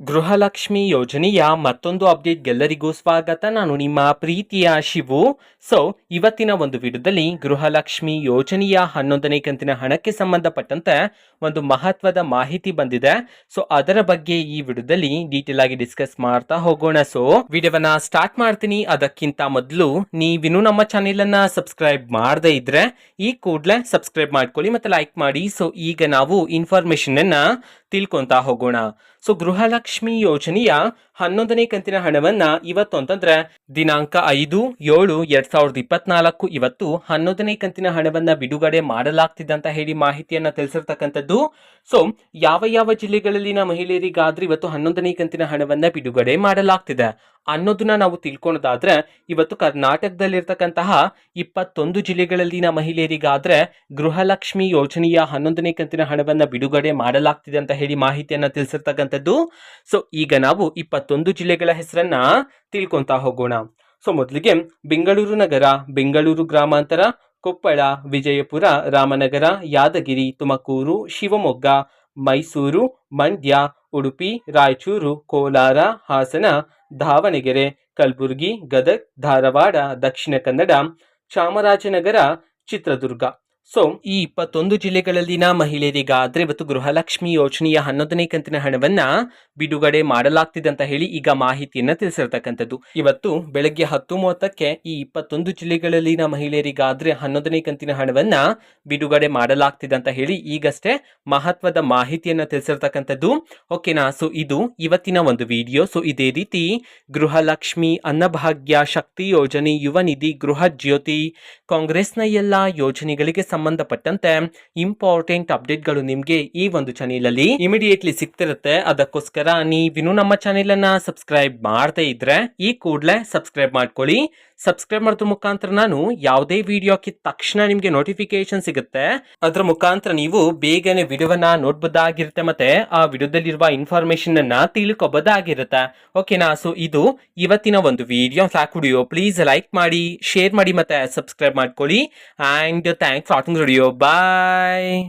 ಗೃಹಲಕ್ಷ್ಮಿ ಯೋಜನೆಯ ಮತ್ತೊಂದು ಅಪ್ಡೇಟ್ಗೆಲ್ಲರಿಗೂ ಸ್ವಾಗತ. ನಾನು ನಿಮ್ಮ ಪ್ರೀತಿಯ ಶಿವು. ಸೊ ಇವತ್ತಿನ ಒಂದು ವಿಡಿಯೋದಲ್ಲಿ ಗೃಹಲಕ್ಷ್ಮಿ ಯೋಜನೆಯ ಹನ್ನೊಂದನೇ ಕಂತಿನ ಹಣಕ್ಕೆ ಸಂಬಂಧಪಟ್ಟಂತೆ ಒಂದು ಮಹತ್ವದ ಮಾಹಿತಿ ಬಂದಿದೆ. ಸೊ ಅದರ ಬಗ್ಗೆ ಈ ವಿಡಿಯೋದಲ್ಲಿ ಡೀಟೇಲ್ ಆಗಿ ಡಿಸ್ಕಸ್ ಮಾಡ್ತಾ ಹೋಗೋಣ. ಸೊ ವಿಡಿಯೋವನ್ನ ಸ್ಟಾರ್ಟ್ ಮಾಡ್ತೀನಿ. ಅದಕ್ಕಿಂತ ಮೊದಲು ನೀವಿನ್ನೂ ನಮ್ಮ ಚಾನೆಲ್ ಅನ್ನ ಸಬ್ಸ್ಕ್ರೈಬ್ ಮಾಡದೇ ಇದ್ರೆ ಈ ಕೂಡಲೇ ಸಬ್ಸ್ಕ್ರೈಬ್ ಮಾಡ್ಕೊಳ್ಳಿ ಮತ್ತೆ ಲೈಕ್ ಮಾಡಿ. ಸೊ ಈಗ ನಾವು ಇನ್ಫಾರ್ಮೇಶನ್ ಅನ್ನ ತಿಳ್ಕೊಂತಾ ಹೋಗೋಣ ಸೊ ಗೃಹಲಕ್ಷ್ಮಿ ಯೋಜನೆಯ ಹನ್ನೊಂದನೇ ಕಂತಿನ ಹಣವನ್ನ ಇವತ್ತು ಅಂತಂದ್ರೆ ದಿನಾಂಕ ಐದು, ಏಳು, ಎರಡ್ ಸಾವಿರದ ಇಪ್ಪತ್ನಾಲ್ಕು ಇವತ್ತು ಹನ್ನೊಂದನೇ ಕಂತಿನ ಹಣವನ್ನ ಬಿಡುಗಡೆ ಮಾಡಲಾಗ್ತಿದೆ ಅಂತ ಹೇಳಿ ಮಾಹಿತಿಯನ್ನ ತಿಳಿಸಿರ್ತಕ್ಕಂಥದ್ದು. ಸೊ ಯಾವ ಯಾವ ಜಿಲ್ಲೆಗಳಲ್ಲಿನ ಮಹಿಳೆಯರಿಗಾದ್ರೆ ಇವತ್ತು ಹನ್ನೊಂದನೇ ಕಂತಿನ ಹಣವನ್ನ ಬಿಡುಗಡೆ ಮಾಡಲಾಗ್ತಿದೆ. ಅನ್ನೋದನ್ನ ನಾವು ತಿಳ್ಕೊಳೋದಾದ್ರೆ, ಇವತ್ತು ಕರ್ನಾಟಕದಲ್ಲಿರ್ತಕ್ಕಂತಹ ಇಪ್ಪತ್ತೊಂದು ಜಿಲ್ಲೆಗಳಲ್ಲಿನ ಮಹಿಳೆಯರಿಗಾದ್ರೆ ಗೃಹಲಕ್ಷ್ಮಿ ಯೋಜನೆಯ ಹನ್ನೊಂದನೇ ಕಂತಿನ ಹಣವನ್ನ ಬಿಡುಗಡೆ ಮಾಡಲಾಗ್ತಿದೆ ಅಂತ ಹೇಳಿ ಮಾಹಿತಿಯನ್ನ ತಿಳಿಸಿರ್ತಕ್ಕಂಥದ್ದು. ಸೊ ಈಗ ನಾವು ಇಪ್ಪತ್ತೊಂದು ಜಿಲ್ಲೆಗಳ ಹೆಸರನ್ನ ತಿಳ್ಕೊಂತಾ ಹೋಗೋಣ. ಸೊ ಮೊದಲಿಗೆ ಬೆಂಗಳೂರು ನಗರ, ಬೆಂಗಳೂರು ಗ್ರಾಮಾಂತರ, ಕೊಪ್ಪಳ, ವಿಜಯಪುರ, ರಾಮನಗರ, ಯಾದಗಿರಿ, ತುಮಕೂರು, ಶಿವಮೊಗ್ಗ, ಮೈಸೂರು, ಮಂಡ್ಯ, ಉಡುಪಿ, ರಾಯಚೂರು, ಕೋಲಾರ, ಹಾಸನ, ದಾವಣಗೆರೆ, ಕಲಬುರಗಿ, ಗದಗ್, ಧಾರವಾಡ, ದಕ್ಷಿಣ ಕನ್ನಡ, ಚಾಮರಾಜನಗರ, ಚಿತ್ರದುರ್ಗ. ಸೊ ಈ ಇಪ್ಪತ್ತೊಂದು ಜಿಲ್ಲೆಗಳಲ್ಲಿನ ಮಹಿಳೆಯರಿಗಾದ್ರೆ ಇವತ್ತು ಗೃಹಲಕ್ಷ್ಮಿ ಯೋಜನೆಯ ಹನ್ನೊಂದನೇ ಕಂತಿನ ಹಣವನ್ನ ಬಿಡುಗಡೆ ಮಾಡಲಾಗ್ತಿದೆ ಅಂತ ಹೇಳಿ ಈಗ ಮಾಹಿತಿಯನ್ನ ತಿಳಿಸಿರ್ತಕ್ಕಂಥದ್ದು. ಇವತ್ತು ಬೆಳಗ್ಗೆ ಹತ್ತು ಮೂವತ್ತಕ್ಕೆ ಈ ಇಪ್ಪತ್ತೊಂದು ಜಿಲ್ಲೆಗಳಲ್ಲಿನ ಮಹಿಳೆಯರಿಗಾದ್ರೆ ಹನ್ನೊಂದನೇ ಕಂತಿನ ಹಣವನ್ನ ಬಿಡುಗಡೆ ಮಾಡಲಾಗ್ತಿದೆ ಅಂತ ಹೇಳಿ ಈಗಷ್ಟೇ ಮಹತ್ವದ ಮಾಹಿತಿಯನ್ನ ತಿಳಿಸಿರ್ತಕ್ಕಂಥದ್ದು. ಓಕೆನಾ ಸೊ ಇದು ಇವತ್ತಿನ ಒಂದು ವಿಡಿಯೋ. ಸೊ ಇದೇ ರೀತಿ ಗೃಹಲಕ್ಷ್ಮಿ ಅನ್ನಭಾಗ್ಯ ಶಕ್ತಿ ಯೋಜನೆ ಯುವ ನಿಧಿ ಗೃಹ ಜ್ಯೋತಿ ಕಾಂಗ್ರೆಸ್ನ ಎಲ್ಲ ಯೋಜನೆಗಳಿಗೆ ಸಂಬಂಧಪಟ್ಟಂತೆ ಇಂಪಾರ್ಟೆಂಟ್ ಅಪ್ಡೇಟ್ಗಳು ನಿಮಗೆ ಈ ಒಂದು ಚಾನೆಲ್ ಅಲ್ಲಿ ಇಮಿಡಿಯೇಟ್ಲಿ ಸಿಗ್ತಿರುತ್ತೆ. ಅದಕ್ಕೋಸ್ಕರ ನೀವಿನ್ನು ನಮ್ಮ ಚಾನೆಲ್ ಅನ್ನ ಸಬ್ಸ್ಕ್ರೈಬ್ ಮಾಡದೇ ಇದ್ರೆ ಈ ಕೂಡಲೇ ಸಬ್ಸ್ಕ್ರೈಬ್ ಮಾಡ್ಕೊಳ್ಳಿ. ಸಬ್ಸ್ಕ್ರೈಬ್ ಮಾಡೋದ್ರ ಮುಖಾಂತರ ನಾನು ಯಾವುದೇ ವಿಡಿಯೋ ಹಾಕಿದ ತಕ್ಷಣ ನಿಮಗೆ ನೋಟಿಫಿಕೇಶನ್ ಸಿಗುತ್ತೆ. ಅದರ ಮುಖಾಂತರ ನೀವು ಬೇಗನೆ ವಿಡಿಯೋವನ್ನ ನೋಡಬಹುದಾಗಿರುತ್ತೆ ಮತ್ತೆ ಆ ವಿಡಿಯೋದಲ್ಲಿರುವ ಇನ್ಫಾರ್ಮೇಶನ್ ಅನ್ನ ತಿಳ್ಕೊಬೋದಾಗಿರುತ್ತೆ. ಓಕೆನಾ ಸೊ ಇದು ಇವತ್ತಿನ ಒಂದು ವಿಡಿಯೋ ಸಾಕು ವಿಡಿಯೋ ಪ್ಲೀಸ್ ಲೈಕ್ ಮಾಡಿ ಶೇರ್ ಮಾಡಿ ಮತ್ತೆ ಸಬ್ಸ್ಕ್ರೈಬ್ ಮಾಡ್ಕೊಳ್ಳಿ. And thanks for sa akong video. Bye!